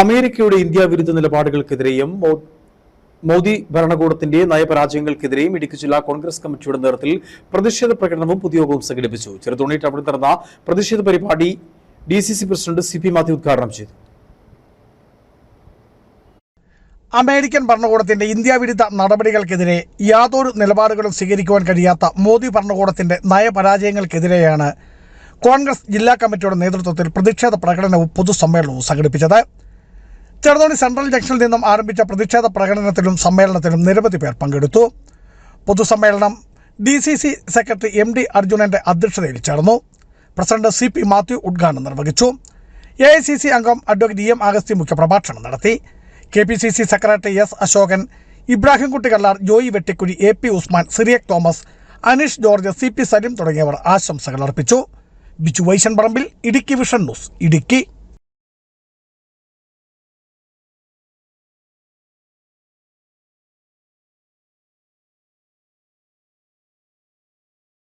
അമേരിക്കയുടെ ഇന്ത്യ വിരുദ്ധ നിലപാടുകൾക്കെതിരെയും മോദി ഭരണകൂടത്തിന്റെ നയപരാജയങ്ങൾക്കെതിരെയും ഇടുക്കി ജില്ലാ കോൺഗ്രസ് കമ്മിറ്റിയുടെ നേതൃത്വത്തിൽ പ്രതിഷേധ പ്രകടനവും പൊതുയോഗവും സംഘടിപ്പിച്ചു. ചെറുതോണി ടൗണിൽ നടന്ന പ്രതിഷേധ പരിപാടി D C C president C P Mathew ഉദ്ഘാടനം ചെയ്തു. അമേരിക്കൻ ഭരണകൂടത്തിന്റെ ഇന്ത്യ വിരുദ്ധ നടപടികൾക്കെതിരെ യാതൊരു നിലപാടുകളും സ്വീകരിക്കുവാൻ കഴിയാത്ത മോദി ഭരണകൂടത്തിന്റെ നയപരാജയങ്ങൾക്കെതിരെയാണ് കോൺഗ്രസ് ജില്ലാ കമ്മിറ്റിയുടെ നേതൃത്വത്തിൽ പ്രതിഷേധ പ്രകടനവും പൊതുസമ്മേളനവും സംഘടിപ്പിച്ചത്. ചെറുതോണി സെൻട്രൽ ജംഗ്ഷനിൽ നിന്നും ആരംഭിച്ച പ്രതിഷേധ പ്രകടനത്തിലും സമ്മേളനത്തിലും നിരവധി പേർ പങ്കെടുത്തു. പൊതുസമ്മേളനം D C C secretary M D അർജുനന്റെ അധ്യക്ഷതയിൽ ചേർന്നു. പ്രസിഡന്റ് സി പി മാത്യു ഉദ്ഘാടനം നിർവഹിച്ചു. എ ഐ സി സി അംഗം അഡ്വക്കേറ്റ് ഇ എം ആഗസ്തി മുഖ്യപ്രഭാഷണം നടത്തി. K P C C secretary S Ashokan Ibrahimkutty Kallar Joy Vettikuzhi A P Usman Cyriac Thomas Aneesh George C P Salim തുടങ്ങിയവർ ആശംസകൾ അർപ്പിച്ചു. Biju Vaishan Parambil Idukki vision news Idukki.